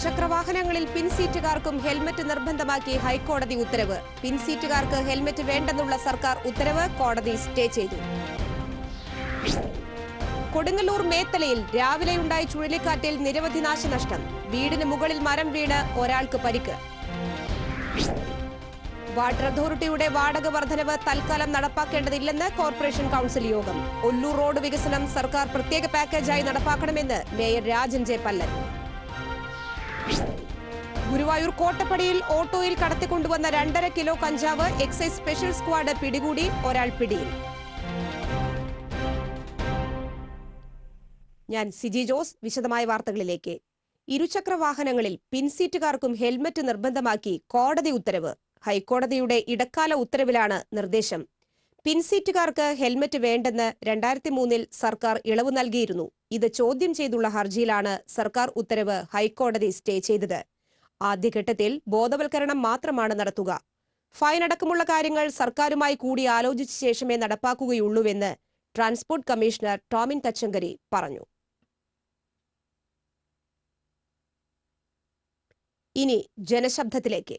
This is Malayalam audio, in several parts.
ഇരുചക്രവാഹനങ്ങളിൽ പിൻസീറ്റുകാർക്കും ഹെൽമറ്റ് നിർബന്ധമാക്കി ഹൈക്കോടതി ഉത്തരവ്. പിൻസീറ്റുകാർക്ക് ഹെൽമറ്റ് വേണ്ടെന്നുള്ള സർക്കാർ ഉത്തരവ് കോടതി സ്റ്റേ ചെയ്തു. കൊടുങ്ങല്ലൂർ മേത്തലയിൽ രാവിലെയുണ്ടായ ചുഴലിക്കാറ്റിൽ നിരവധി നാശനഷ്ടം. വീടിന് മുകളിൽ മരം വീണ് ഒരാൾക്ക് പരിക്ക്. വാട്ടർ അതോറിറ്റിയുടെ വാടക വർധനവ് തൽക്കാലം നടപ്പാക്കേണ്ടതില്ലെന്ന് കോർപ്പറേഷൻ കൌൺസിൽ യോഗം. ഒല്ലൂർ റോഡ് വികസനം സർക്കാർ പ്രത്യേക പാക്കേജായി നടപ്പാക്കണമെന്ന് മേയർ രാജൻ ജെ പല്ലൻ. ഗുരുവായൂർ കോട്ടപ്പടിയിൽ ഓട്ടോയിൽ കടത്തിക്കൊണ്ടുവന്ന രണ്ടര കിലോ കഞ്ചാവ് എക്സൈസ് സ്പെഷ്യൽ സ്ക്വാഡ് പിടികൂടി ഒരാൾ പിടിയിൽ. ഞാൻ സിജി ജോസ്. വിശദമായ വാർത്തകളിലേക്ക്. ഇരുചക്ര വാഹനങ്ങളിൽ പിൻസീറ്റുകാർക്കും ഹെൽമറ്റ് നിർബന്ധമാക്കി കോടതി ഉത്തരവ്. ഹൈക്കോടതിയുടെ ഇടക്കാല ഉത്തരവിലാണ് നിർദ്ദേശം. പിൻസീറ്റുകാർക്ക് ഹെൽമറ്റ് വേണ്ടെന്ന് രണ്ടായിരത്തി മൂന്നിൽ സർക്കാർ ഇളവ് നൽകിയിരുന്നു. ഇത് ചോദ്യം ചെയ്തുള്ള ഹർജിയിലാണ് സർക്കാർ ഉത്തരവ് ഹൈക്കോടതി സ്റ്റേ ചെയ്തത്. ആദ്യഘട്ടത്തിൽ ബോധവൽക്കരണം മാത്രമാണ് നടത്തുക. ഫൈൻ അടക്കമുള്ള കാര്യങ്ങൾ സർക്കാരുമായി കൂടി ആലോചിച്ച ശേഷമേ നടപ്പാക്കുകയുള്ളൂവെന്ന് ട്രാൻസ്പോർട്ട് കമ്മീഷണർ ടോമിൻ തച്ചങ്കരി പറഞ്ഞു. ഇനി ജനശബ്ദത്തിലേക്ക്.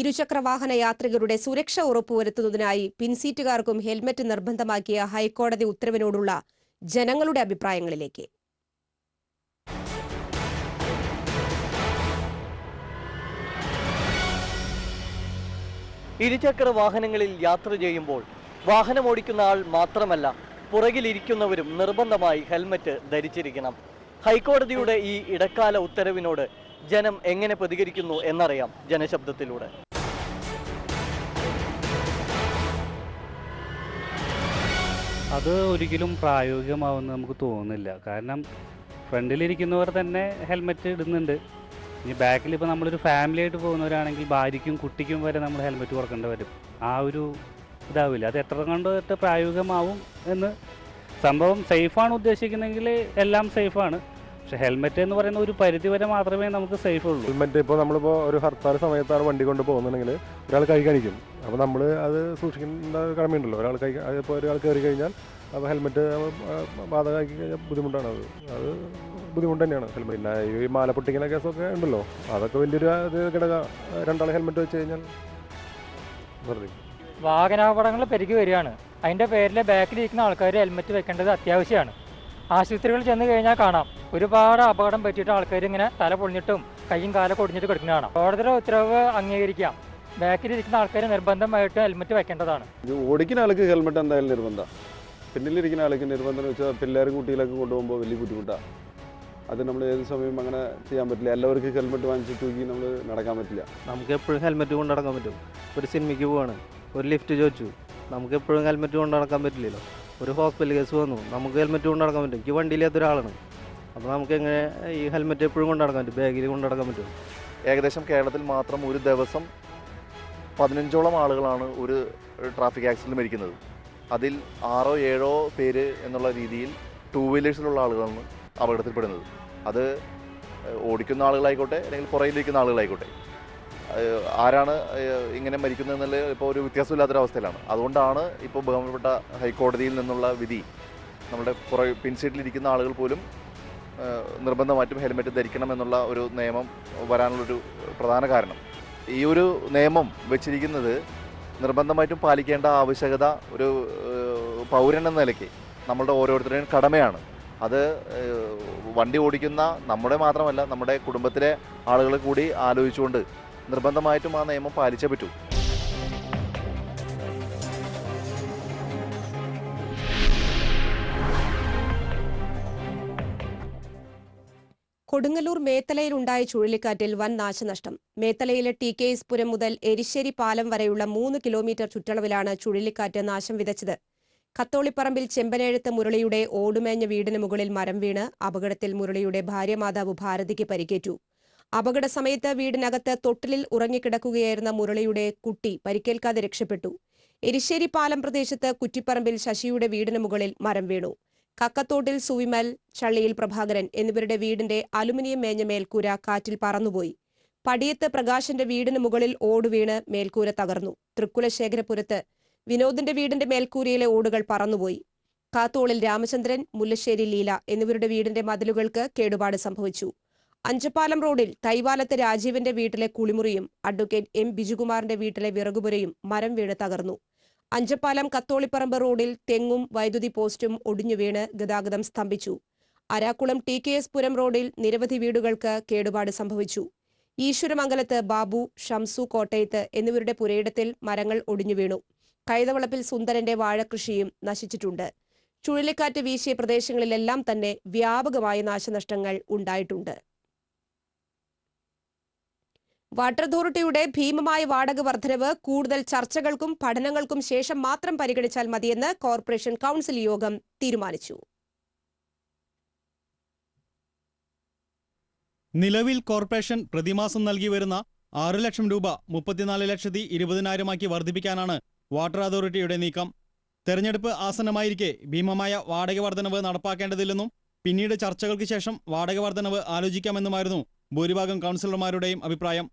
ഇരുചക്രവാഹന യാത്രികരുടെ സുരക്ഷ ഉറപ്പുവരുത്തുന്നതിനായി പിൻസീറ്റുകാർക്കും ഹെൽമറ്റ് നിർബന്ധമാക്കിയ ഹൈക്കോടതി ഉത്തരവിനോടുള്ള ജനങ്ങളുടെ അഭിപ്രായങ്ങളിലേക്ക്. ഇരുചക്ര വാഹനങ്ങളിൽ യാത്ര ചെയ്യുമ്പോൾ വാഹനം ഓടിക്കുന്ന ആൾ മാത്രമല്ല പുറകിലിരിക്കുന്നവരും നിർബന്ധമായി ഹെൽമറ്റ് ധരിച്ചിരിക്കണം. ഹൈക്കോടതിയുടെ ഈ ഇടക്കാല ഉത്തരവിനോട് ജനം എങ്ങനെ പ്രതികരിക്കുന്നു എന്നറിയാം ജനശബ്ദത്തിലൂടെ. അത് ഒരിക്കലും പ്രായോഗികമാവുമെന്ന് നമുക്ക് തോന്നുന്നില്ല. കാരണം ഫ്രണ്ടിലിരിക്കുന്നവർ തന്നെ ഹെൽമെറ്റ് ഇടുന്നുണ്ട്. ഇനി ബാക്കിൽ ഇപ്പോൾ നമ്മളൊരു ഫാമിലി ആയിട്ട് പോകുന്നവരാണെങ്കിൽ ഭാര്യയ്ക്കും കുട്ടിക്കും വരെ നമ്മൾ ഹെൽമെറ്റ് കൊടുക്കേണ്ടി വരും. ആ ഒരു ഇതാവില്ല. അത് എത്ര കണ്ടിട്ട് പ്രായോഗികമാവും എന്ന് സംഭവം സേഫാണ് ഉദ്ദേശിക്കുന്നതെങ്കിൽ എല്ലാം സേഫാണ് പക്ഷെ ഹെൽമെറ്റ് എന്ന് പറയുന്ന ഒരു പരിധി വരെ മാത്രമേ നമുക്ക് സേഫ് ഉള്ളൂ. ഹെൽമെറ്റ് ഇപ്പോൾ നമ്മളിപ്പോൾ ഒരു ഹർത്താൽ സമയത്താണ് വണ്ടി കൊണ്ട് പോകുന്നുണ്ടെങ്കിൽ ഒരാൾ കൈ കാണിക്കും. അപ്പോൾ നമ്മൾ അത് സൂക്ഷിക്കേണ്ട കടമയുണ്ടല്ലോ. ഒരാൾ കൈ ഇപ്പോൾ ഒരാൾ കയറി കഴിഞ്ഞാൽ അപ്പോൾ ഹെൽമെറ്റ് ബാധകമാക്കി കഴിഞ്ഞാൽ ബുദ്ധിമുട്ടാണ് അത്. അത് ബുദ്ധിമുട്ട് തന്നെയാണ് ഹെൽമെറ്റ്. പിന്നെ ഈ മാല പൊട്ടിക്കുന്ന കേസൊക്കെ ഉണ്ടല്ലോ. അതൊക്കെ വലിയൊരു ഘടക. രണ്ടാളെ രണ്ടാൾ ഹെൽമെറ്റ് വെച്ച് കഴിഞ്ഞാൽ വെറുതെ. വാഹനാപകടങ്ങൾ പെരുകി വരികയാണ്. അതിന്റെ പേരിൽ ബാക്കിലിരിക്കുന്ന ആൾക്കാർ ഹെൽമെറ്റ് വെക്കേണ്ടത് അത്യാവശ്യമാണ്. ആശുപത്രികളിൽ ചെന്ന് കഴിഞ്ഞാൽ കാണാം. ഒരുപാട് അപകടം പറ്റിയിട്ട് ആൾക്കാർ ഇങ്ങനെ തല പൊളിഞ്ഞിട്ടും കൈയും കാലൊക്കെ ഒടിഞ്ഞിട്ട് കിടക്കുന്ന കാണാം കോടതിയുടെ ഉത്തരവ് അംഗീകരിക്കാം. ബാക്കിലിരിക്കുന്ന ആൾക്കാർ നിർബന്ധമായിട്ട് ഹെൽമെറ്റ് വെക്കേണ്ടതാണ്. ഓടിക്കുന്ന ആൾക്ക് ഹെൽമെറ്റ് എന്തായാലും നിർബന്ധം. പിന്നിലിരിക്കുന്ന ആൾക്ക് നിർബന്ധം എന്ന് വെച്ചാൽ പിള്ളേരും കുട്ടികളൊക്കെ കൊണ്ടുപോകുമ്പോൾ വലിയ ബുദ്ധിമുട്ടാണ് അത് നമ്മൾ ഏത് സമയം അങ്ങനെ ചെയ്യാൻ പറ്റില്ല. എല്ലാവർക്കും ഹെൽമെറ്റ് വാങ്ങിച്ച് തൂക്കി നമ്മൾ നടക്കാൻ പറ്റില്ല. നമുക്ക് എപ്പോഴും ഹെൽമെറ്റ് കൊണ്ട് നടക്കാൻ പറ്റും. ഒരു സിനിമയ്ക്ക് പോവാണ്. ഒരു ലിഫ്റ്റ് ചോദിച്ചു. നമുക്ക് എപ്പോഴും ഹെൽമെറ്റ് കൊണ്ട് നടക്കാൻ പറ്റില്ലല്ലോ. ഒരു ഹോസ്പിറ്റൽ കേസ് വന്നു. നമുക്ക് ഹെൽമെറ്റ് കൊണ്ട് നടക്കാൻ പറ്റും. എനിക്ക് വണ്ടിയില്ലാത്ത ഒരാളാണ്. അപ്പോൾ നമുക്ക് എങ്ങനെ ഈ ഹെൽമെറ്റ് എപ്പോഴും കൊണ്ട് നടക്കാൻ പറ്റും? ബാഗിൽ കൊണ്ട് നടക്കാൻ പറ്റും. ഏകദേശം കേരളത്തിൽ മാത്രം ഒരു ദിവസം പതിനഞ്ചോളം ആളുകളാണ് ഒരു ട്രാഫിക് ആക്സിഡന്റ് മരിക്കുന്നത്. അതിൽ ആറോ ഏഴോ പേര് എന്നുള്ള രീതിയിൽ ടൂ വീലേഴ്സിലുള്ള ആളുകളാണ് അപകടത്തിൽപ്പെടുന്നത്. അത് ഓടിക്കുന്ന ആളുകളായിക്കോട്ടെ അല്ലെങ്കിൽ പുറകിലിരിക്കുന്ന ആളുകളായിക്കോട്ടെ. ആരാണ് ഇങ്ങനെ മരിക്കുന്നത് എന്നുള്ളത് ഇപ്പോൾ ഒരു വ്യത്യാസമില്ലാത്തൊരവസ്ഥയിലാണ് അതുകൊണ്ടാണ് ഇപ്പോൾ ബഹുമാനപ്പെട്ട ഹൈക്കോടതിയിൽ നിന്നുള്ള വിധി നമ്മുടെ പുറ പിൻസീറ്റിലിരിക്കുന്ന ആളുകൾ പോലും നിർബന്ധമായിട്ടും ഹെൽമെറ്റ് ധരിക്കണം എന്നുള്ള ഒരു നിയമം വരാനുള്ളൊരു പ്രധാന കാരണം. ഈ ഒരു നിയമം വെച്ചിരിക്കുന്നത് നിർബന്ധമായിട്ടും പാലിക്കേണ്ട ആവശ്യകത ഒരു പൗരൻ എന്ന നിലയ്ക്ക് നമ്മളുടെ ഓരോരുത്തരുടെയും കടമയാണ്. അത് വണ്ടി ഓടിക്കുന്ന നമ്മുടെ മാത്രമല്ല നമ്മുടെ കുടുംബത്തിലെ ആളുകളെ കൂടി ആലോചിച്ചുകൊണ്ട് നിർബന്ധമായിട്ടും ആ നിയമം പാലിച്ചേ പറ്റൂ. കൊടുങ്ങല്ലൂർ മേത്തലയിലുണ്ടായ ചുഴലിക്കാറ്റിൽ വൻ നാശനഷ്ടം. മേത്തലയിലെ ടി കെ എസ് പുരം മുതൽ എരിശ്ശേരി പാലം വരെയുള്ള മൂന്ന് കിലോമീറ്റർ ചുറ്റളവിലാണ് ചുഴലിക്കാറ്റ് നാശം വിതച്ചത്. കത്തോളിപ്പറമ്പിൽ ചെമ്പനേഴത്ത് മുരളിയുടെ ഓടുമേഞ്ഞ വീടിന് മുകളിൽ മരം വീണ് അപകടത്തിൽ മുരളിയുടെ ഭാര്യമാതാവ് ഭാരതിക്ക് പരിക്കേറ്റു. അപകട സമയത്ത് വീടിനകത്ത് തൊട്ടിലിൽ ഉറങ്ങിക്കിടക്കുകയായിരുന്ന മുരളിയുടെ കുട്ടി പരിക്കേൽക്കാതെ രക്ഷപ്പെട്ടു. എരിശ്ശേരി പാലം പ്രദേശത്ത് കുറ്റിപ്പറമ്പിൽ ശശിയുടെ വീടിന് മുകളിൽ മരം വീണു. കക്കത്തോട്ടിൽ സുവിമൽ ചള്ളിയിൽ പ്രഭാകരൻ എന്നിവരുടെ വീടിന്റെ അലുമിനിയം മേഞ്ഞ മേൽക്കൂര കാറ്റിൽ പറന്നുപോയി. പടിയത്ത് പ്രകാശന്റെ വീടിന് മുകളിൽ ഓട് വീണ് മേൽക്കൂര തകർന്നു. തൃക്കുലശേഖരപുരത്ത് വിനോദിന്റെ വീടിന്റെ മേൽക്കൂരയിലെ ഓടുകൾ പറന്നുപോയി. കാത്തോളിൽ രാമചന്ദ്രൻ മുല്ലശ്ശേരി ലീല എന്നിവരുടെ വീടിന്റെ മതിലുകൾക്ക് കേടുപാട് സംഭവിച്ചു. അഞ്ചപ്പാലം റോഡിൽ തൈവാലത്ത് രാജീവിന്റെ വീട്ടിലെ കുളിമുറിയും അഡ്വക്കേറ്റ് എം ബിജുകുമാറിന്റെ വീട്ടിലെ വിറകുപുരയും മരം വീണ് തകർന്നു. അഞ്ചപ്പാലം കത്തോളിപ്പറമ്പ് റോഡിൽ തെങ്ങും വൈദ്യുതി പോസ്റ്റും ഒടിഞ്ഞു വീണ് ഗതാഗതം സ്തംഭിച്ചു. Arakkulam T K S Puram റോഡിൽ നിരവധി വീടുകൾക്ക് കേടുപാട് സംഭവിച്ചു. ഈശ്വരമംഗലത്ത് ബാബു ഷംസു കോട്ടയത്ത് എന്നിവരുടെ പുരയിടത്തിൽ മരങ്ങൾ ഒടിഞ്ഞു വീണു. കൈതവളപ്പിൽ സുന്ദരന്റെ വാഴകൃഷിയും നശിച്ചിട്ടുണ്ട്. ചുഴലിക്കാറ്റ് വീശിയ പ്രദേശങ്ങളിലെല്ലാം തന്നെ വ്യാപകമായ നാശനഷ്ടങ്ങൾ ഉണ്ടായിട്ടുണ്ട്. വാട്ടർ അതോറിറ്റിയുടെ ഭീമമായ വാടക വർധനവ് കൂടുതൽ ചർച്ചകൾക്കും പഠനങ്ങൾക്കും ശേഷം മാത്രം പരിഗണിച്ചാൽ മതിയെന്ന് കോർപ്പറേഷൻ കൌൺസിൽ യോഗം തീരുമാനിച്ചു. നിലവിൽ കോർപ്പറേഷൻ പ്രതിമാസം നൽകി വരുന്ന ആറ് ലക്ഷം രൂപ മുപ്പത്തിനാല് ലക്ഷത്തി ഇരുപതിനായിരമാക്കി വർദ്ധിപ്പിക്കാനാണ് വാട്ടർ അതോറിറ്റിയുടെ നീക്കം. തെരഞ്ഞെടുപ്പ് ആസന്നമായിരിക്കെ ഭീമമായ വാടക വർധനവ് നടപ്പാക്കേണ്ടതില്ലെന്നും പിന്നീട് ചർച്ചകൾക്ക് ശേഷം വാടക വർധനവ് ആലോചിക്കാമെന്നുമായിരുന്നു ഭൂരിഭാഗം കൗൺസിലർമാരുടെയും അഭിപ്രായം.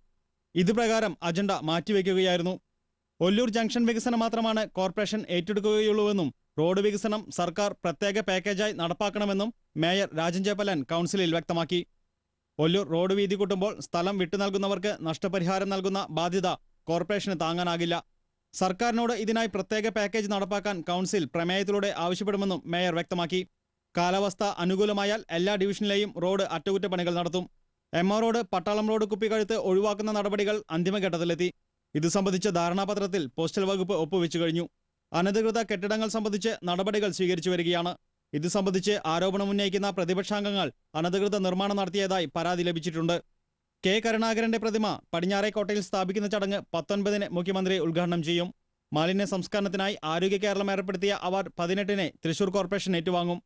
ഇതുപ്രകാരം അജണ്ട മാറ്റിവെക്കുകയായിരുന്നു. ഒല്ലൂർ ജംഗ്ഷൻ വികസനം മാത്രമാണ് കോർപ്പറേഷൻ ഏറ്റെടുക്കുകയുള്ളൂവെന്നും റോഡ് വികസനം സർക്കാർ പ്രത്യേക പാക്കേജായി നടപ്പാക്കണമെന്നും മേയർ രാജൻ ചേപ്പലൻ കൗൺസിലിൽ വ്യക്തമാക്കി. ഒല്ലൂർ റോഡ് വീതി കൂട്ടുമ്പോൾ സ്ഥലം വിട്ടു നൽകുന്നവർക്ക് നഷ്ടപരിഹാരം നൽകുന്ന ബാധ്യത കോർപ്പറേഷന് താങ്ങാനാകില്ല. സർക്കാരിനോട് ഇതിനായി പ്രത്യേക പാക്കേജ് നടപ്പാക്കാൻ കൗൺസിൽ പ്രമേയത്തിലൂടെ ആവശ്യപ്പെടുമെന്നും മേയർ വ്യക്തമാക്കി. കാലാവസ്ഥ അനുകൂലമായാൽ എല്ലാ ഡിവിഷനിലെയും റോഡ് അറ്റകുറ്റപ്പണികൾ നടത്തും. M R road Pattalam road കുപ്പിക്കഴുത്ത് ഒഴിവാക്കുന്ന നടപടികൾ അന്തിമഘട്ടത്തിലെത്തി. ഇത് സംബന്ധിച്ച ധാരണാപത്രത്തിൽ പോസ്റ്റൽ വകുപ്പ് ഒപ്പുവെച്ചു കഴിഞ്ഞു. അനധികൃത കെട്ടിടങ്ങൾ സംബന്ധിച്ച് നടപടികൾ സ്വീകരിച്ചു വരികയാണ്. ഇത് സംബന്ധിച്ച് ആരോപണമുന്നയിക്കുന്ന പ്രതിപക്ഷാംഗങ്ങൾ അനധികൃത നിർമ്മാണം നടത്തിയതായി പരാതി ലഭിച്ചിട്ടുണ്ട്. കെ കരുണാകരന്റെ പ്രതിമ പടിഞ്ഞാറേക്കോട്ടയിൽ സ്ഥാപിക്കുന്ന ചടങ്ങ് പത്തൊൻപതിന് മുഖ്യമന്ത്രി ഉദ്ഘാടനം ചെയ്യും. മാലിന്യ സംസ്കരണത്തിനായി ആരോഗ്യ കേരളം ഏർപ്പെടുത്തിയ അവാർഡ് പതിനെട്ടിന് തൃശൂർ കോർപ്പറേഷൻ ഏറ്റുവാങ്ങും.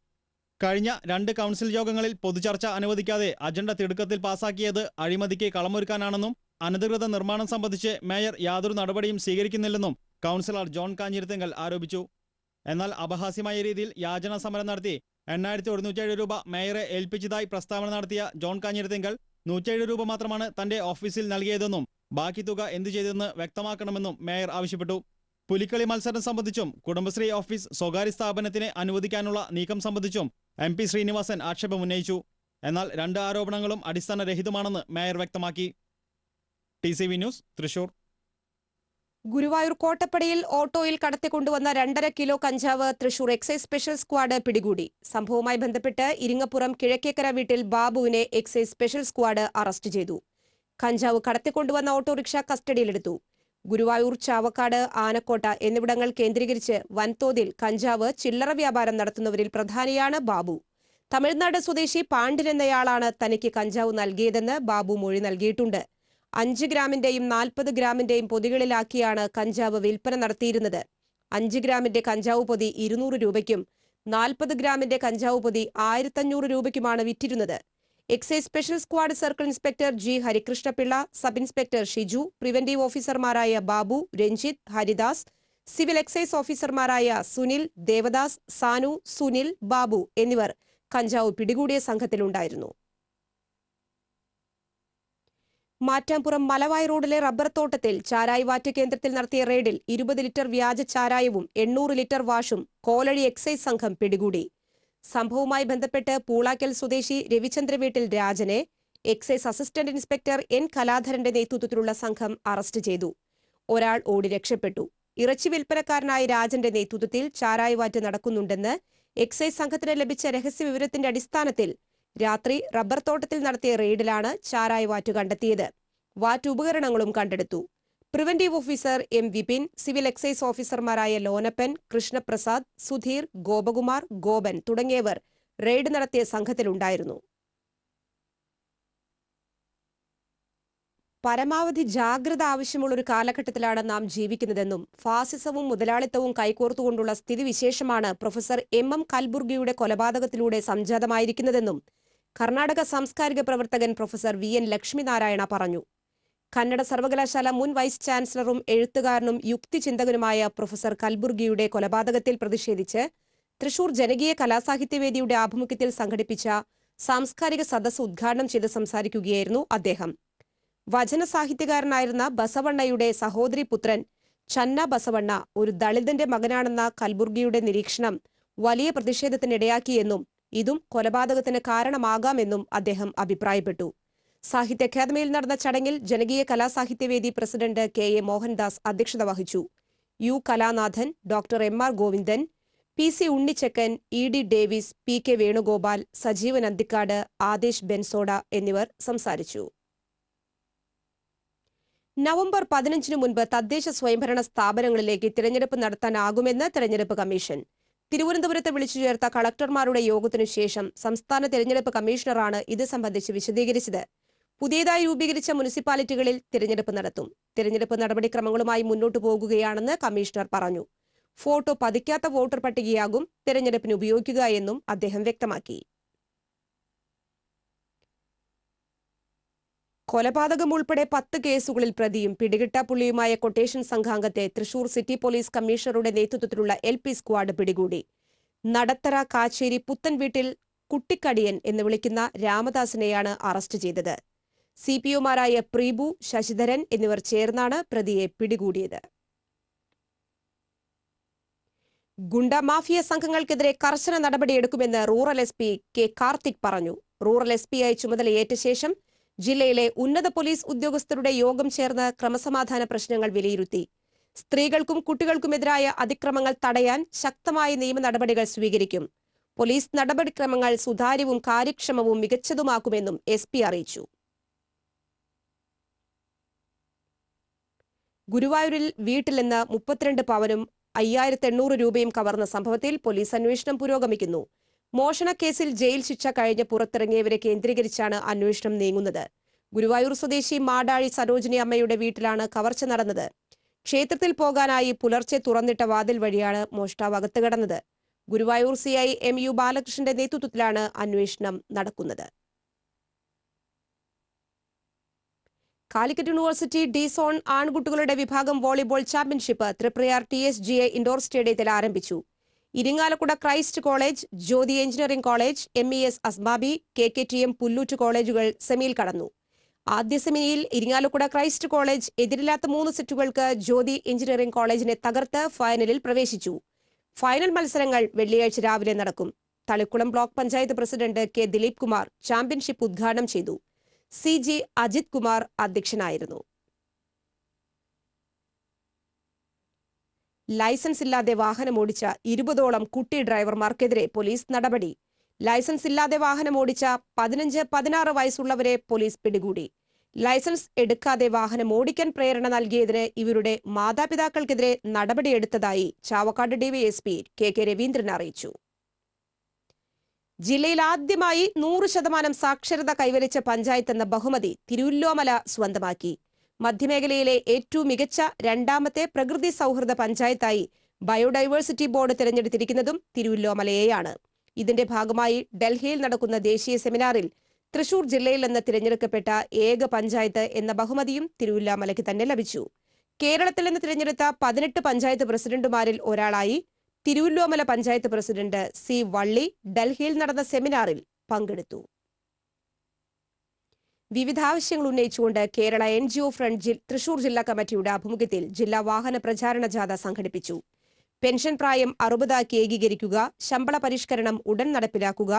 കഴിഞ്ഞ രണ്ട് കൗൺസിൽ യോഗങ്ങളിൽ പൊതുചർച്ച അനുവദിക്കാതെ അജണ്ട തിടുക്കത്തിൽ പാസാക്കിയത് അഴിമതിക്ക് കളമൊരുക്കാനാണെന്നും അനധികൃത നിർമ്മാണം സംബന്ധിച്ച് മേയർ യാതൊരു നടപടിയും സ്വീകരിക്കുന്നില്ലെന്നും കൗൺസിലർ ജോൺ കാഞ്ഞിരുത്തെങ്കൽ ആരോപിച്ചു. എന്നാൽ അപഹാസ്യമായ രീതിയിൽ യാചന സമരം നടത്തി എണ്ണായിരത്തി ഒരുന്നൂറ്റേഴ് രൂപ മേയറെ ഏൽപ്പിച്ചതായി പ്രസ്താവന നടത്തിയ ജോൺ കാഞ്ഞിരുത്തെങ്കൽ നൂറ്റേഴ് രൂപ മാത്രമാണ് തന്റെ ഓഫീസിൽ നൽകിയതെന്നും ബാക്കി തുക എന്തു ചെയ്തെന്ന് വ്യക്തമാക്കണമെന്നും മേയർ ആവശ്യപ്പെട്ടു. പുലിക്കളി മത്സരം സംബന്ധിച്ചും കുടുംബശ്രീ ഓഫീസ് സ്വകാര്യ സ്ഥാപനത്തിന് അനുവദിക്കാനുള്ള നീക്കം സംബന്ധിച്ചും എം പി ശ്രീനിവാസൻ ആക്ഷേപം ഉന്നയിച്ചു. എന്നാൽ രണ്ട് ആരോപണങ്ങളും അടിസ്ഥാനരഹിതമാണെന്ന് മേയർ വ്യക്തമാക്കി. T C V news Thrissur. Guruvayur കോട്ടപ്പടിയിൽ ഓട്ടോയിൽ കടത്തിക്കൊണ്ടുവന്ന രണ്ടര കിലോ കഞ്ചാവ് തൃശൂർ എക്സൈസ് സ്പെഷ്യൽ സ്ക്വാഡ് പിടികൂടി. സംഭവവുമായി ബന്ധപ്പെട്ട് ഇരിങ്ങപ്പുറം കിഴക്കേക്കര വീട്ടിൽ ബാബുവിനെ എക്സൈസ് സ്പെഷ്യൽ സ്ക്വാഡ് അറസ്റ്റ് ചെയ്തു. കഞ്ചാവ് കടത്തിക്കൊണ്ടുവന്ന ഓട്ടോറിക്ഷ കസ്റ്റഡിയിലെടുത്തു. ഗുരുവായൂർ ചാവക്കാട് ആനക്കോട്ട എന്നിവിടങ്ങൾ കേന്ദ്രീകരിച്ച് വൻതോതിൽ കഞ്ചാവ് ചില്ലറ വ്യാപാരം നടത്തുന്നവരിൽ പ്രധാനിയാണ് ബാബു. തമിഴ്നാട് സ്വദേശി പാണ്ഡിൻ എന്നയാളാണ് തനിക്ക് കഞ്ചാവ് നൽകിയതെന്ന് ബാബു മൊഴി നൽകിയിട്ടുണ്ട്. അഞ്ച് ഗ്രാമിന്റെയും നാൽപ്പത് ഗ്രാമിന്റെയും പൊതികളിലാക്കിയാണ് കഞ്ചാവ് വിൽപ്പന നടത്തിയിരുന്നത്. അഞ്ച് ഗ്രാമിന്റെ കഞ്ചാവ് പൊതി ഇരുന്നൂറ് രൂപയ്ക്കും നാൽപ്പത് ഗ്രാമിന്റെ കഞ്ചാവ് പൊതി ആയിരത്തഞ്ഞൂറ് രൂപയ്ക്കുമാണ് വിറ്റിരുന്നത്. Excise special squad circle inspector G Harikrishnapillai sub inspector Shiju preventive ഓഫീസർമാരായ ബാബു രഞ്ജിത്ത് ഹരിദാസ് സിവിൽ എക്സൈസ് ഓഫീസർമാരായ സുനിൽ ദേവദാസ് സാനു സുനിൽ ബാബു എന്നിവർ കഞ്ചാവ് പിടികൂടിയ സംഘത്തിലുണ്ടായിരുന്നു. മാറ്റാംപുറം മലവായ് റോഡിലെ റബ്ബർ തോട്ടത്തിൽ ചാരായി വാറ്റ് കേന്ദ്രത്തിൽ നടത്തിയ റെയ്ഡിൽ ഇരുപത് ലിറ്റർ വ്യാജ ചാരായവും എണ്ണൂറ് ലിറ്റർ വാഷും കോലഴി എക്സൈസ് സംഘം പിടികൂടി. സംഭവവുമായി ബന്ധപ്പെട്ട് പൂളാക്കൽ സ്വദേശി രവിചന്ദ്ര വീട്ടിൽ രാജനെ എക്സൈസ് അസിസ്റ്റന്റ് ഇൻസ്പെക്ടർ എൻ കലാധരന്റെ നേതൃത്വത്തിലുള്ള സംഘം അറസ്റ്റ് ചെയ്തു. ഒരാൾ ഓടി രക്ഷപ്പെട്ടു. ഇറച്ചി വിൽപ്പനക്കാരനായ രാജന്റെ നേതൃത്വത്തിൽ ചാരായവാറ്റ് നടക്കുന്നുണ്ടെന്ന് എക്സൈസ് സംഘത്തിന് ലഭിച്ച രഹസ്യ വിവരത്തിന്റെ അടിസ്ഥാനത്തിൽ രാത്രി റബ്ബർ തോട്ടത്തിൽ നടത്തിയ റെയ്ഡിലാണ് ചാരായവാറ്റ് കണ്ടെത്തിയത്. വാറ്റ് ഉപകരണങ്ങളും കണ്ടെടുത്തു. Preventive officer M Vipin civil excise ഓഫീസർമാരായ ലോനപ്പൻ കൃഷ്ണപ്രസാദ് സുധീർ ഗോപകുമാർ ഗോപൻ തുടങ്ങിയവർ റെയ്ഡ് നടത്തിയ സംഘത്തിലുണ്ടായിരുന്നു. പരമാവധി ജാഗ്രത ആവശ്യമുള്ള ഒരു കാലഘട്ടത്തിലാണ് നാം ജീവിക്കുന്നതെന്നും ഫാസിസവും മുതലാളിത്തവും കൈകോർത്തുകൊണ്ടുള്ള സ്ഥിതിവിശേഷമാണ് പ്രൊഫസർ എം എം കൽബുർഗിയുടെ കൊലപാതകത്തിലൂടെ സംജാതമായിരിക്കുന്നതെന്നും കർണാടക സാംസ്കാരിക പ്രവർത്തകൻ പ്രൊഫസർ വി എൻ ലക്ഷ്മിനാരായണ പറഞ്ഞു. കന്നഡ സർവകലാശാല മുൻ വൈസ് ചാൻസലറും എഴുത്തുകാരനും യുക്തിചിന്തകനുമായ പ്രൊഫസർ കൽബുർഗിയുടെ കൊലപാതകത്തിൽ പ്രതിഷേധിച്ച് തൃശൂർ ജനകീയ കലാസാഹിത്യവേദിയുടെ ആഭിമുഖ്യത്തിൽ സംഘടിപ്പിച്ച സാംസ്കാരിക സദസ്സ് ഉദ്ഘാടനം ചെയ്ത് സംസാരിക്കുകയായിരുന്നു അദ്ദേഹം. വചന സാഹിത്യകാരനായിരുന്ന ബസവണ്ണയുടെ സഹോദരി പുത്രൻ ചന്ന ബസവണ്ണ ഒരു ദളിതന്റെ മകനാണെന്ന കൽബുർഗിയുടെ നിരീക്ഷണം വലിയ പ്രതിഷേധത്തിനിടയാക്കിയെന്നും ഇതും കൊലപാതകത്തിന് കാരണമാകാമെന്നും അദ്ദേഹം അഭിപ്രായപ്പെട്ടു. സാഹിത്യ അക്കാദമിയിൽ നടന്ന ചടങ്ങിൽ ജനകീയ കലാസാഹിത്യവേദി പ്രസിഡന്റ് കെ എ മോഹൻദാസ് അധ്യക്ഷത വഹിച്ചു. U Kalanathan doctor M R Govindan P C Unnichakkan E D Davis P K Venugopal Sajeevan Anthikad Adesh Benzoda എന്നിവർ സംസാരിച്ചു. നവംബർ പതിനഞ്ചിനു മുൻപ് തദ്ദേശ സ്വയംഭരണ സ്ഥാപനങ്ങളിലേക്ക് തിരഞ്ഞെടുപ്പ് നടത്താനാകുമെന്ന് തെരഞ്ഞെടുപ്പ് കമ്മീഷൻ. തിരുവനന്തപുരത്ത് വിളിച്ചു ചേർത്ത കളക്ടർമാരുടെ യോഗത്തിനു ശേഷം സംസ്ഥാന തെരഞ്ഞെടുപ്പ് കമ്മീഷണറാണ് ഇത് സംബന്ധിച്ച് വിശദീകരിച്ചത്. പുതിയതായി രൂപീകരിച്ച മുനിസിപ്പാലിറ്റികളിൽ തിരഞ്ഞെടുപ്പ് നടത്തും. തിരഞ്ഞെടുപ്പ് നടപടിക്രമങ്ങളുമായി മുന്നോട്ടു പോകുകയാണെന്ന് കമ്മീഷണർ പറഞ്ഞു. ഫോട്ടോ പതിക്കാത്ത വോട്ടർ പട്ടികയാകും തിരഞ്ഞെടുപ്പിന് ഉപയോഗിക്കുക എന്നും അദ്ദേഹം വ്യക്തമാക്കി. കൊലപാതകം ഉൾപ്പെടെ പത്ത് കേസുകളിൽ പ്രതിയും പിടികിട്ടാപ്പുള്ളിയുമായ കൊട്ടേഷൻ സംഘാംഗത്തെ തൃശൂർ സിറ്റി പോലീസ് കമ്മീഷണറുടെ നേതൃത്വത്തിലുള്ള എൽ പി സ്ക്വാഡ് പിടികൂടി. നടത്തറ കാച്ചേരി പുത്തൻ വീട്ടിൽ കുട്ടിക്കടിയൻ എന്ന് വിളിക്കുന്ന രാമദാസിനെയാണ് അറസ്റ്റ് ചെയ്തത്. സി പി ഒമാരായ പ്രീബു ശശിധരൻ എന്നിവർ ചേർന്നാണ് പ്രതിയെ പിടികൂടിയത്. ഗുണ്ട മാഫിയ സംഘങ്ങൾക്കെതിരെ കർശന നടപടിയെടുക്കുമെന്ന് rural S P K Karthik പറഞ്ഞു. റൂറൽ എസ് ആയി ചുമതലയേറ്റ ശേഷം ജില്ലയിലെ ഉന്നത പോലീസ് ഉദ്യോഗസ്ഥരുടെ യോഗം ചേർന്ന് ക്രമസമാധാന പ്രശ്നങ്ങൾ വിലയിരുത്തി. സ്ത്രീകൾക്കും കുട്ടികൾക്കുമെതിരായ അതിക്രമങ്ങൾ തടയാൻ ശക്തമായ നിയമ നടപടികൾ സ്വീകരിക്കും. പോലീസ് നടപടിക്രമങ്ങൾ സുതാര്യവും കാര്യക്ഷമവും മികച്ചതുമാക്കുമെന്നും എസ് അറിയിച്ചു. ഗുരുവായൂരിൽ വീട്ടിൽ നിന്ന് മുപ്പത്തിരണ്ട് പവനും അയ്യായിരത്തി എണ്ണൂറ് രൂപയും കവർന്ന സംഭവത്തിൽ പോലീസ് അന്വേഷണം പുരോഗമിക്കുന്നു. മോഷണക്കേസിൽ ജയിൽ ശിക്ഷ കഴിഞ്ഞ് പുറത്തിറങ്ങിയവരെ കേന്ദ്രീകരിച്ചാണ് അന്വേഷണം നീങ്ങുന്നത്. ഗുരുവായൂർ സ്വദേശി മാടാഴി സരോജിനി അമ്മയുടെ വീട്ടിലാണ് കവർച്ച നടന്നത്. ക്ഷേത്രത്തിൽ പോകാനായി പുലർച്ചെ തുറന്നിട്ട വാതിൽ വഴിയാണ് മോഷ്ടാവ് അകത്ത് കടന്നത്. Guruvayur C I M U ബാലകൃഷ്ണന്റെ നേതൃത്വത്തിലാണ് അന്വേഷണം നടക്കുന്നത്. കാലിക്കറ്റ് യൂണിവേഴ്സിറ്റി ഡി സോൺ ആൺകുട്ടികളുടെ വിഭാഗം volleyball championship Triprayar T S G A indoor സ്റ്റേഡിയത്തിൽ ആരംഭിച്ചു. Irinjalakuda Christ college Jyothi engineering college M E S Asbabi K K T M Pullut കോളേജുകൾ സെമിയിൽ കടന്നു. ആദ്യ സെമിയിൽ ഇരിങ്ങാലക്കുട ക്രൈസ്റ്റ് കോളേജ് എതിരില്ലാത്ത മൂന്ന് സെറ്റുകൾക്ക് ജ്യോതി എഞ്ചിനീയറിംഗ് കോളേജിനെ തകർത്ത് ഫൈനലിൽ പ്രവേശിച്ചു. ഫൈനൽ മത്സരങ്ങൾ വെള്ളിയാഴ്ച രാവിലെ നടക്കും. Thalikulam block panchayat president K Dileep Kumar championship ഉദ്ഘാടനം ചെയ്തു. സി ജി അജിത് കുമാർ അധ്യക്ഷനായിരുന്നു. ലൈസൻസ് ഇല്ലാതെ വാഹനമോടിച്ച ഇരുപതോളം കുട്ടി ഡ്രൈവർമാർക്കെതിരെ പോലീസ് നടപടി. ലൈസൻസ് ഇല്ലാതെ വാഹനമോടിച്ച പതിനഞ്ച് പതിനാറ് വയസ്സുള്ളവരെ പോലീസ് പിടികൂടി. ലൈസൻസ് എടുക്കാതെ വാഹനം ഓടിക്കാൻ പ്രേരണ നൽകിയതിന് ഇവരുടെ മാതാപിതാക്കൾക്കെതിരെ നടപടിയെടുത്തതായി Chavakkad DYSP K K Raveendran അറിയിച്ചു. ജില്ലയിൽ ആദ്യമായി നൂറ് ശതമാനം സാക്ഷരത കൈവരിച്ച പഞ്ചായത്ത് എന്ന ബഹുമതി തിരുവല്ലോമല സ്വന്തമാക്കി. മധ്യമേഖലയിലെ ഏറ്റവും മികച്ച രണ്ടാമത്തെ പ്രകൃതി സൗഹൃദ പഞ്ചായത്തായി ബയോഡൈവേഴ്സിറ്റി ബോർഡ് തിരഞ്ഞെടുത്തിരിക്കുന്നതും തിരുവല്ലോമലയെയാണ്. ഇതിന്റെ ഭാഗമായി ഡൽഹിയിൽ നടക്കുന്ന ദേശീയ സെമിനാറിൽ തൃശൂർ ജില്ലയിൽ നിന്ന് തിരഞ്ഞെടുക്കപ്പെട്ട ഏക പഞ്ചായത്ത് എന്ന ബഹുമതിയും തിരുവല്ലാമലയ്ക്ക് തന്നെ ലഭിച്ചു. കേരളത്തിൽ നിന്ന് തിരഞ്ഞെടുത്ത പതിനെട്ട് പഞ്ചായത്ത് പ്രസിഡന്റുമാരിൽ ഒരാളായി തിരുവല്ലോമല പഞ്ചായത്ത് പ്രസിഡന്റ് സി വള്ളി ഡൽഹിയിൽ നടന്ന സെമിനാറിൽ പങ്കെടുത്തു. വിവിധ ആവശ്യങ്ങൾ ഉന്നയിച്ചുകൊണ്ട് Kerala N G O front Thrissur ജില്ലാ കമ്മിറ്റിയുടെ ആഭിമുഖ്യത്തിൽ ജില്ലാ വാഹന പ്രചാരണ ജാഥ സംഘടിപ്പിച്ചു. പെൻഷൻ പ്രായം അറുപതാക്കി ഏകീകരിക്കുക ശമ്പള പരിഷ്കരണം ഉടൻ നടപ്പിലാക്കുക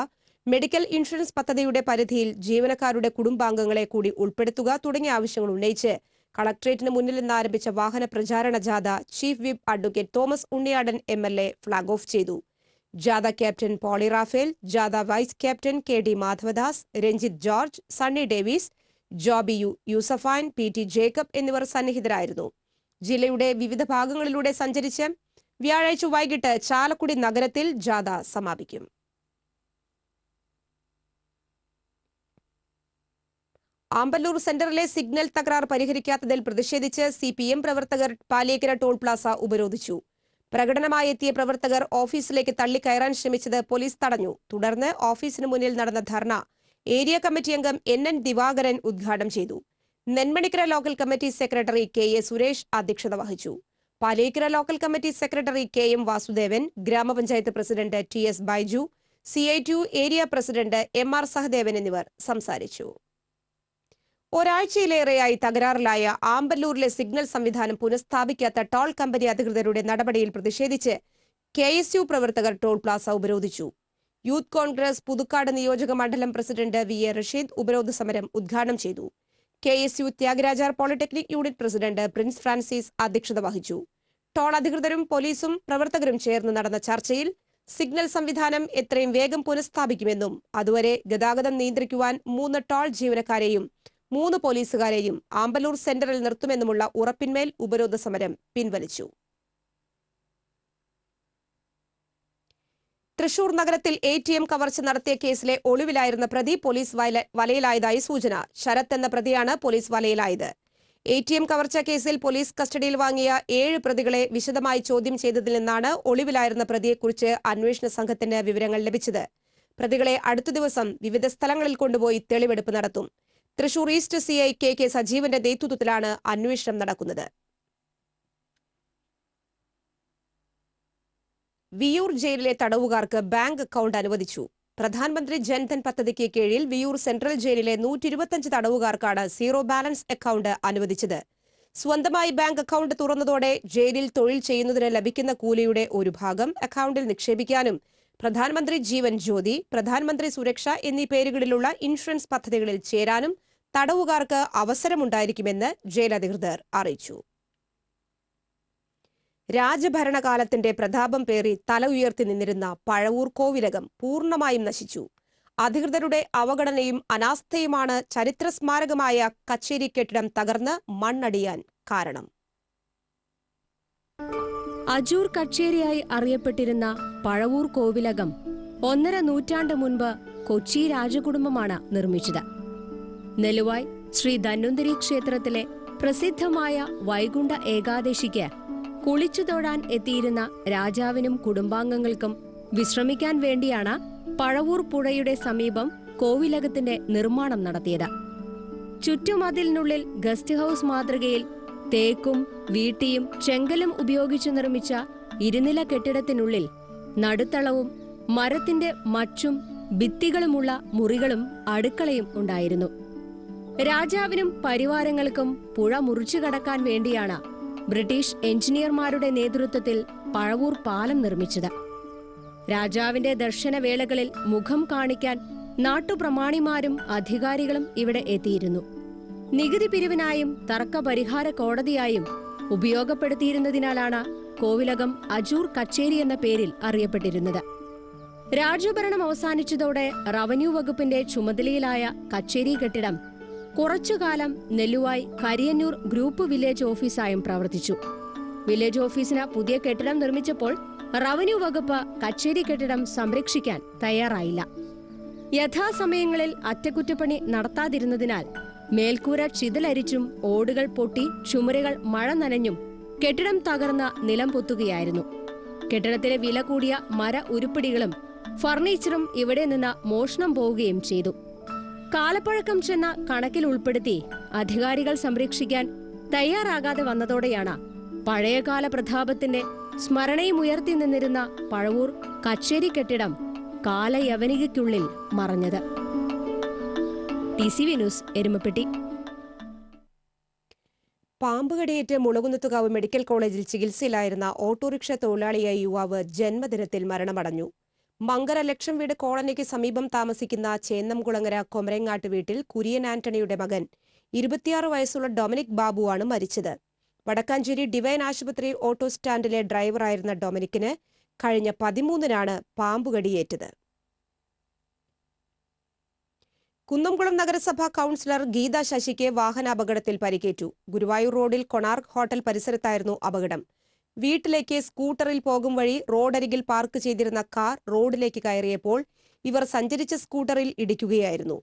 മെഡിക്കൽ ഇൻഷുറൻസ് പദ്ധതിയുടെ പരിധിയിൽ ജീവനക്കാരുടെ കുടുംബാംഗങ്ങളെ കൂടി ഉൾപ്പെടുത്തുക തുടങ്ങിയ ആവശ്യങ്ങൾ ഉന്നയിച്ച് കളക്ട്രേറ്റിന് മുന്നിൽ നിന്ന് ആരംഭിച്ച വാഹന പ്രചാരണ ജാഥ chief whip advocate Thomas Unniyadan M L A flag off ചെയ്തു. ജാഥ ക്യാപ്റ്റൻ പോളി റാഫേൽ ജാഥ vice captain K D Madhavadas Ranjith George Sunny Davis Joby U Yusafan P T Jacob എന്നിവർ സന്നിഹിതരായിരുന്നു. ജില്ലയുടെ വിവിധ ഭാഗങ്ങളിലൂടെ സഞ്ചരിച്ച് വ്യാഴാഴ്ച വൈകിട്ട് ചാലക്കുടി നഗരത്തിൽ ജാഥ സമാപിക്കും. ആമ്പല്ലൂർ സെന്ററിലെ സിഗ്നൽ തകരാർ പരിഹരിക്കാത്തതിൽ പ്രതിഷേധിച്ച് സി പി എം പ്രവർത്തകർ പാലേക്കര ടോൾ പ്ലാസ ഉപരോധിച്ചു. പ്രകടനമായി എത്തിയ പ്രവർത്തകർ ഓഫീസിലേക്ക് തള്ളിക്കയറാൻ ശ്രമിച്ചത് പോലീസ് തടഞ്ഞു. തുടർന്ന് ഓഫീസിന് മുന്നിൽ നടന്ന ധർണ ഏരിയ കമ്മിറ്റി അംഗം എൻ എൻ ദിവാകരൻ ഉദ്ഘാടനം ചെയ്തു. Nenmanikkara local committee secretary K A Suresh അധ്യക്ഷത വഹിച്ചു. Palakkara local committee secretary K M Vasudevan ഗ്രാമപഞ്ചായത്ത് president T S Baiju C I TU area president M R Sahadevan എന്നിവർ സംസാരിച്ചു. ഒരാഴ്ചയിലേറെയായി തകരാറിലായ ആമ്പല്ലൂരിലെ സിഗ്നൽ സംവിധാനം പുനഃസ്ഥാപിക്കാത്ത ടോൾ കമ്പനി അധികൃതരുടെ നടപടിയിൽ പ്രതിഷേധിച്ച് കെ എസ് യു പ്രവർത്തകർ ടോൾ പ്ലാസ ഉപരോധിച്ചു. യൂത്ത് കോൺഗ്രസ് പുതുക്കാട് നിയോജക മണ്ഡലം പ്രസിഡന്റ് വി എ റഷീദ് ഉപരോധ സമരം ഉദ്ഘാടനം ചെയ്തു. K S U Thyagarajar polytechnic unit president Prince Francis അധ്യക്ഷത വഹിച്ചു. ടോൾ അധികൃതരും പോലീസും പ്രവർത്തകരും ചേർന്ന് നടന്ന ചർച്ചയിൽ സിഗ്നൽ സംവിധാനം എത്രയും വേഗം പുനഃസ്ഥാപിക്കുമെന്നും അതുവരെ ഗതാഗതം നിയന്ത്രിക്കുവാൻ മൂന്ന് ടോൾ ജീവനക്കാരെയും മൂന്ന് പോലീസുകാരെയും ആമ്പലൂർ സെന്ററിൽ നിർത്തുമെന്നുമുള്ള ഉറപ്പിന്മേൽ ഉപരോധ സമരം പിൻവലിച്ചു. തൃശൂർ നഗരത്തിൽ എ ടി എം കവർച്ച നടത്തിയ കേസിലെ ഒളിവിലായിരുന്ന പ്രതി പോലീസ് വലയിലായതായി സൂചന. ശരത് എന്ന പ്രതിയാണ് പോലീസ് വലയിലായത്. എ ടി എം കവർച്ച കേസിൽ പോലീസ് കസ്റ്റഡിയിൽ വാങ്ങിയ ഏഴ് പ്രതികളെ വിശദമായി ചോദ്യം ചെയ്തതിൽ നിന്നാണ് ഒളിവിലായിരുന്ന പ്രതിയെക്കുറിച്ച് അന്വേഷണ സംഘത്തിന് വിവരങ്ങൾ ലഭിച്ചത്. പ്രതികളെ അടുത്ത ദിവസം വിവിധ സ്ഥലങ്ങളിൽ കൊണ്ടുപോയി തെളിവെടുപ്പ് നടത്തും. Thrissur east C I K K സജീവന്റെ നേതൃത്വത്തിലാണ് അന്വേഷണം നടക്കുന്നത്. വിയൂർ ജയിലിലെ തടവുകാർക്ക് ബാങ്ക് അക്കൗണ്ട് അനുവദിച്ചു. പ്രധാനമന്ത്രി ജൻധൻ പദ്ധതിക്ക് കീഴിൽ വിയൂർ സെൻട്രൽ ജയിലിലെ നൂറ്റി ഇരുപത്തിയഞ്ച് തടവുകാർക്കാണ് സീറോ ബാലൻസ് അക്കൗണ്ട് അനുവദിച്ചത്. സ്വന്തമായി ബാങ്ക് അക്കൗണ്ട് തുറന്നതോടെ ജയിലിൽ തൊഴിൽ ചെയ്യുന്നതിന് ലഭിക്കുന്ന കൂലിയുടെ ഒരു ഭാഗം അക്കൗണ്ടിൽ നിക്ഷേപിക്കാനും പ്രധാനമന്ത്രി ജീവൻ ജ്യോതി പ്രധാനമന്ത്രി സുരക്ഷ എന്നീ പേരുകളിലുള്ള ഇൻഷുറൻസ് പദ്ധതികളിൽ ചേരാനും തടവുകാർക്ക് അവസരമുണ്ടായിരിക്കുമെന്ന് ജയിൽ അധികൃതർ അറിയിച്ചു. രാജഭരണകാലത്തിന്റെ പ്രതാപം പേറി തല ഉയർത്തി നിന്നിരുന്ന പഴവൂർ കോവിലകം പൂർണമായും നശിച്ചു. അധികൃതരുടെ അവഗണനയും അനാസ്ഥയുമാണ് ചരിത്ര സ്മാരകമായ കച്ചേരി കെട്ടിടം തകർന്ന് മണ്ണടിയാൻ കാരണം. അജൂർ കച്ചേരിയായി അറിയപ്പെട്ടിരുന്ന പഴവൂർ കോവിലകം ഒന്നര നൂറ്റാണ്ട് മുൻപ് കൊച്ചി രാജകുടുംബമാണ് നിർമ്മിച്ചത്. നെലുവായ് ശ്രീ ധന്വന്തരി ക്ഷേത്രത്തിലെ പ്രസിദ്ധമായ വൈകുണ്ഠ ഏകാദശിക്ക് കുളിച്ചു തൊഴാൻ എത്തിയിരുന്ന രാജാവിനും കുടുംബാംഗങ്ങൾക്കും വിശ്രമിക്കാൻ വേണ്ടിയാണ് പഴവൂർ പുഴയുടെ സമീപം കോവിലകത്തിന്റെ നിർമ്മാണം നടത്തിയത്. ചുറ്റുമതിലിനുള്ളിൽ ഗസ്റ്റ് ഹൌസ് മാതൃകയിൽ തേക്കും വീട്ടിയും ചെങ്കലും ഉപയോഗിച്ച് നിർമ്മിച്ച ഇരുനില കെട്ടിടത്തിനുള്ളിൽ നടുത്തളവും മരത്തിന്റെ മച്ചും ഭിത്തികളുമുള്ള മുറികളും അടുക്കളയും ഉണ്ടായിരുന്നു. രാജാവിനും പരിവാരങ്ങൾക്കും പുഴ മുറിച്ചു കടക്കാൻ വേണ്ടിയാണ് ബ്രിട്ടീഷ് എഞ്ചിനീയർമാരുടെ നേതൃത്വത്തിൽ പഴവൂർ പാലം നിർമ്മിച്ചത്. രാജാവിന്റെ ദർശനവേളകളിൽ മുഖം കാണിക്കാൻ നാട്ടുപ്രമാണിമാരും അധികാരികളും ഇവിടെ എത്തിയിരുന്നു. നികുതി പിരിവിനായും തർക്കപരിഹാര കോടതിയായും ഉപയോഗപ്പെടുത്തിയിരുന്നതിനാലാണ് കോവിലകം അജൂർ കച്ചേരി എന്ന പേരിൽ അറിയപ്പെട്ടിരുന്നത്. രാജഭരണം അവസാനിച്ചതോടെ റവന്യൂ വകുപ്പിന്റെ ചുമതലയിലായ കച്ചേരി കെട്ടിടം കുറച്ചുകാലം നെല്ലുവായി കരിയന്നൂർ ഗ്രൂപ്പ് വില്ലേജ് ഓഫീസായും പ്രവർത്തിച്ചു. വില്ലേജ് ഓഫീസിന് പുതിയ കെട്ടിടം നിർമ്മിച്ചപ്പോൾ റവന്യൂ വകുപ്പ് കച്ചേരി കെട്ടിടം സംരക്ഷിക്കാൻ തയ്യാറായില്ല. യഥാസമയങ്ങളിൽ അറ്റകുറ്റപ്പണി നടത്താതിരുന്നതിനാൽ മേൽക്കൂര ചിതലരിച്ചും ഓടുകൾ പൊട്ടി ചുമരുകൾ മഴ നനഞ്ഞും കെട്ടിടം തകർന്ന നിലം പൊത്തുകയായിരുന്നു. കെട്ടിടത്തിലെ വില കൂടിയ മര ഉരുപ്പിടികളും ഫർണിച്ചറും ഇവിടെ നിന്ന് മോഷണം പോവുകയും ചെയ്തു. കാലപ്പഴക്കം ചെന്ന കണക്കിൽ ഉൾപ്പെടുത്തി അധികാരികൾ സംരക്ഷിക്കാൻ തയ്യാറാകാതെ വന്നതോടെയാണ് പഴയകാല പ്രതാപത്തിന്റെ സ്മരണയും ഉയർത്തി നിന്നിരുന്ന പഴവൂർ കച്ചേരി കെട്ടിടം കാലയവനികയ്ക്കുള്ളിൽ മറഞ്ഞത്. T news Erumapetty. പാമ്പുകടിയേറ്റ് Mulakunnathukavu medical കോളേജിൽ ചികിത്സയിലായിരുന്ന ഓട്ടോറിക്ഷ തൊഴിലാളിയായ യുവാവ് ജന്മദിനത്തിൽ മരണമടഞ്ഞു. മങ്കര ലക്ഷം വീട് കോളനിക്ക് സമീപം താമസിക്കുന്ന ചേന്നംകുളങ്ങര കൊമരങ്ങാട്ട് വീട്ടിൽ കുര്യൻ ആന്റണിയുടെ മകൻ ഇരുപത്തിയാറ് വയസ്സുള്ള ഡൊമിനിക് ബാബുവാണ് മരിച്ചത്. വടക്കാഞ്ചേരി ഡിവൈൻ ആശുപത്രി ഓട്ടോ സ്റ്റാൻഡിലെ ഡ്രൈവറായിരുന്ന ഡൊമിനിക്കിന് കഴിഞ്ഞ പതിമൂന്നിനാണ് പാമ്പുകടിയേറ്റത്. കുന്നംകുളം നഗരസഭ കൌൺസിലർ ഗീത ശശിക്ക് വാഹനാപകടത്തിൽ പരിക്കേറ്റു. ഗുരുവായൂർ റോഡിൽ കൊണാർക്ക് ഹോട്ടൽ പരിസരത്തായിരുന്നു അപകടം. വീട്ടിലേക്ക് സ്കൂട്ടറിൽ പോകും വഴി റോഡരികിൽ പാർക്ക് ചെയ്തിരുന്ന കാർ റോഡിലേക്ക് കയറിയപ്പോൾ ഇവർ സഞ്ചരിച്ച സ്കൂട്ടറിൽ ഇടിക്കുകയായിരുന്നു.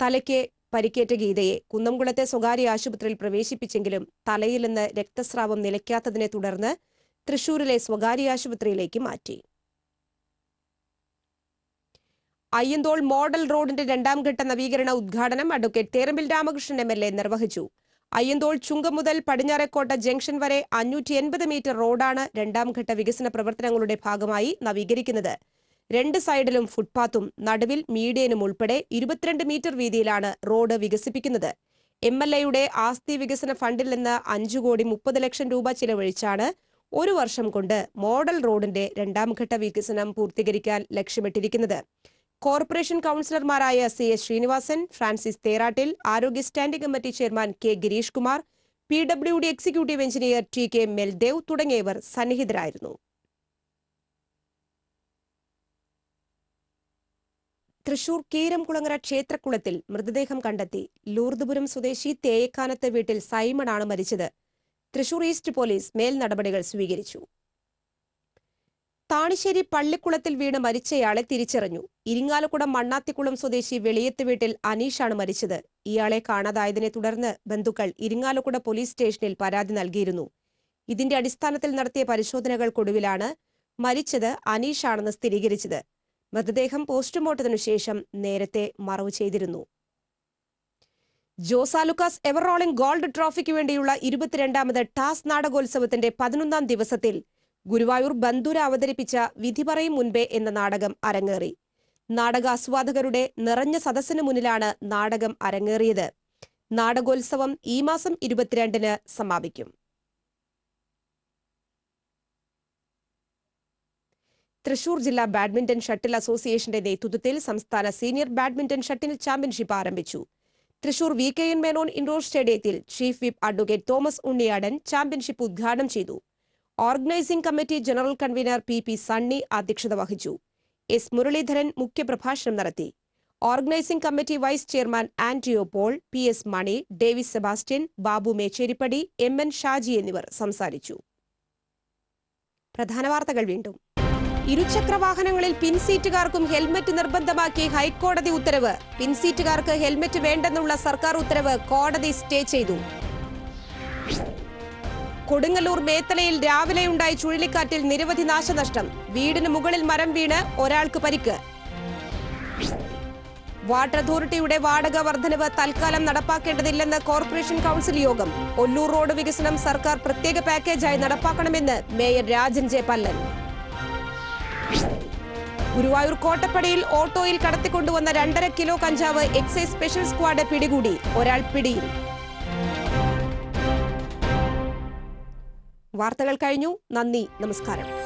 തലയ്ക്ക് പരിക്കേറ്റ ഗീതയെ കുന്നംകുളത്തെ സ്വകാര്യ ആശുപത്രിയിൽ പ്രവേശിപ്പിച്ചെങ്കിലും തലയിൽ നിന്ന് രക്തസ്രാവം നിലയ്ക്കാത്തതിനെ തുടർന്ന് തൃശൂരിലെ സ്വകാര്യ ആശുപത്രിയിലേക്ക് മാറ്റി. അയ്യന്തോൾ മോഡൽ റോഡിന്റെ രണ്ടാം ഘട്ട നവീകരണ ഉദ്ഘാടനം അഡ്വക്കേറ്റ് തേരമ്പിൽ രാമകൃഷ്ണൻ എം നിർവഹിച്ചു. അയ്യന്തോൾ ചുങ്കം മുതൽ പടിഞ്ഞാറേക്കോട്ട ജംഗ്ഷൻ വരെ അഞ്ഞൂറ്റി എൺപത് മീറ്റർ റോഡാണ് രണ്ടാം ഘട്ട വികസന പ്രവർത്തനങ്ങളുടെ ഭാഗമായി നവീകരിക്കുന്നത്. രണ്ട് സൈഡിലും ഫുട്പാത്തും നടുവിൽ മീഡിയനും ഉൾപ്പെടെ ഇരുപത്തിരണ്ട് മീറ്റർ വീതിയിലാണ് റോഡ് വികസിപ്പിക്കുന്നത്. എം എൽ എയുടെ ആസ്തി വികസന ഫണ്ടിൽ നിന്ന് അഞ്ചു കോടി മുപ്പത് ലക്ഷം രൂപ ചിലവഴിച്ചാണ് ഒരു വർഷം കൊണ്ട് മോഡൽ റോഡിന്റെ രണ്ടാം ഘട്ട വികസനം പൂർത്തീകരിക്കാൻ ലക്ഷ്യമിട്ടിരിക്കുന്നത്. Corporation കൌൺസിലർമാരായ C S Srinivasan Francis Therattil ആരോഗ്യ standing committee chairman K Gireesh Kumar P W D executive engineer T K Meldev തുടങ്ങിയവർ സന്നിഹിതരായിരുന്നു. തൃശൂർ കീരംകുളങ്ങര ക്ഷേത്രക്കുളത്തിൽ മൃതദേഹം കണ്ടെത്തി. ലൂർദ്പുരം സ്വദേശി തേയക്കാനത്തെ വീട്ടിൽ സൈമണാണ് മരിച്ചത്. തൃശൂർ ഈസ്റ്റ് പോലീസ് മേൽ നടപടികൾ സ്വീകരിച്ചു. താണിശ്ശേരി പള്ളിക്കുളത്തിൽ വീണ് മരിച്ചയാളെ തിരിച്ചറിഞ്ഞു. ഇരിങ്ങാലക്കുടം മണ്ണാത്തിക്കുളം സ്വദേശി വെളിയത്ത് വീട്ടിൽ അനീഷാണ് മരിച്ചത്. ഇയാളെ കാണാതായതിനെ തുടർന്ന് ബന്ധുക്കൾ ഇരിങ്ങാലക്കുട പോലീസ് സ്റ്റേഷനിൽ പരാതി നൽകിയിരുന്നു. ഇതിന്റെ അടിസ്ഥാനത്തിൽ നടത്തിയ പരിശോധനകൾക്കൊടുവിലാണ് മരിച്ചത് അനീഷാണെന്ന് സ്ഥിരീകരിച്ചത്. മൃതദേഹം പോസ്റ്റ്മോർട്ടത്തിനു ശേഷം നേരത്തെ മറവ് ചെയ്തിരുന്നു. ജോസാലുക്കാസ് എവറോളിംഗ് ഗോൾഡ് ട്രോഫിക്ക് വേണ്ടിയുള്ള ഇരുപത്തിരണ്ടാമത് ടാസ് നാടകോത്സവത്തിന്റെ പതിനൊന്നാം ദിവസത്തിൽ ഗുരുവായൂർ ബന്ധുര അവതരിപ്പിച്ച വിധി പറയും മുൻപേ എന്ന നാടകം അരങ്ങേറി. നാടകാസ്വാദകരുടെ നിറഞ്ഞ സദസ്സിന് മുന്നിലാണ് നാടകം അരങ്ങേറിയത്. നാടകോത്സവം ഈ മാസം ഇരുപത്തിരണ്ടിന് സമാപിക്കും. തൃശൂർ ജില്ലാ ബാഡ്മിന്റൺ ഷട്ടിൽ അസോസിയേഷന്റെ നേതൃത്വത്തിൽ സംസ്ഥാന സീനിയർ ബാഡ്മിന്റൺ ഷട്ടിൽ ചാമ്പ്യൻഷിപ്പ് ആരംഭിച്ചു. Thrissur V K N Menon indoor സ്റ്റേഡിയത്തിൽ chief whip advocate Thomas Unniyadan championship ഉദ്ഘാടനം ചെയ്തു. Organising committee general convener P P Sunny അധ്യക്ഷത വഹിച്ചു. എസ് മുരളീധരൻ മുഖ്യപ്രഭാഷണം നടത്തി. Organising committee vice chairman Antio Paul P S Mani Davis Sebastian Babu Mecheripady M N Shaji എന്നിവർ സംസാരിച്ചു. പ്രധാന വാർത്തകൾ വീണ്ടും. ഇരുചക്രവാഹനങ്ങളിൽ പിൻസീറ്റുകാർക്കും ഹെൽമറ്റ് നിർബന്ധമാക്കി ഹൈക്കോടതി ഉത്തരവ്. പിൻസീറ്റുകാർക്ക് ഹെൽമറ്റ് വേണ്ടെന്നുള്ള സർക്കാർ ഉത്തരവ് കോടതി സ്റ്റേ ചെയ്തു. കൊടുങ്ങല്ലൂർ മേത്തലയിൽ രാവിലെയുണ്ടായ ചുഴലിക്കാറ്റിൽ നിരവധി നാശനഷ്ടം. വീടിന് മുകളിൽ മരം വീണ് ഒരാൾക്ക് പരിക്ക്. വാട്ടർ അതോറിറ്റിയുടെ വാടക വർധനവ് തൽക്കാലം നടപ്പാക്കേണ്ടതില്ലെന്ന് കോർപ്പറേഷൻ കൌൺസിൽ യോഗം. ഒല്ലൂർ റോഡ് വികസനം സർക്കാർ പ്രത്യേക പാക്കേജായി നടപ്പാക്കണമെന്ന് മേയർ രാജൻ ജെ പല്ലൻ. ഗുരുവായൂർ കോട്ടപ്പടിയിൽ ഓട്ടോയിൽ കടത്തിക്കൊണ്ടുവന്ന രണ്ടര കിലോ കഞ്ചാവ് എക്സൈസ് സ്പെഷ്യൽ സ്ക്വാഡ് പിടികൂടി. ഒരാൾ പിടിയിൽ. വാർത്തകൾ കഴിഞ്ഞു. നന്ദി. നമസ്കാരം.